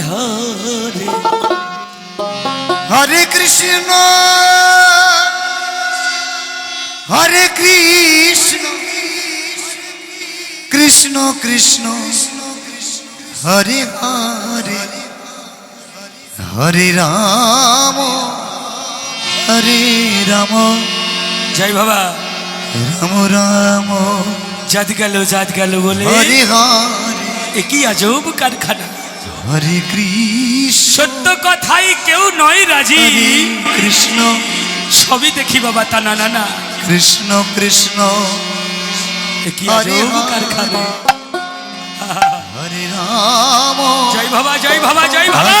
হরে হরে হরে কৃষ্ণ হরে কৃষ্ণ কৃষ্ণ কৃষ্ণ হরে হরে হরে রাম হরে রাম। জয় বাবা। রাম রাম। জাত গেল জাত গেল বলে। হরে হরে। কি আজব কারখানা। হরে কৃষ্ণ। সত্য কথাই কেউ নয় রাজি। কৃষ্ণ। সবই দেখি বাবা তা না না না। কৃষ্ণ কৃষ্ণ। কারখানা। হরে রাম। জয় বাবা জয় বাবা জয় বাবা।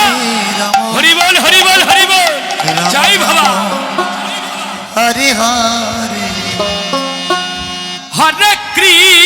হরি বল হরি বল হরি বল। জয় বাবা। হরে হরে। হরে কৃষ্ণ।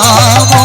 রাম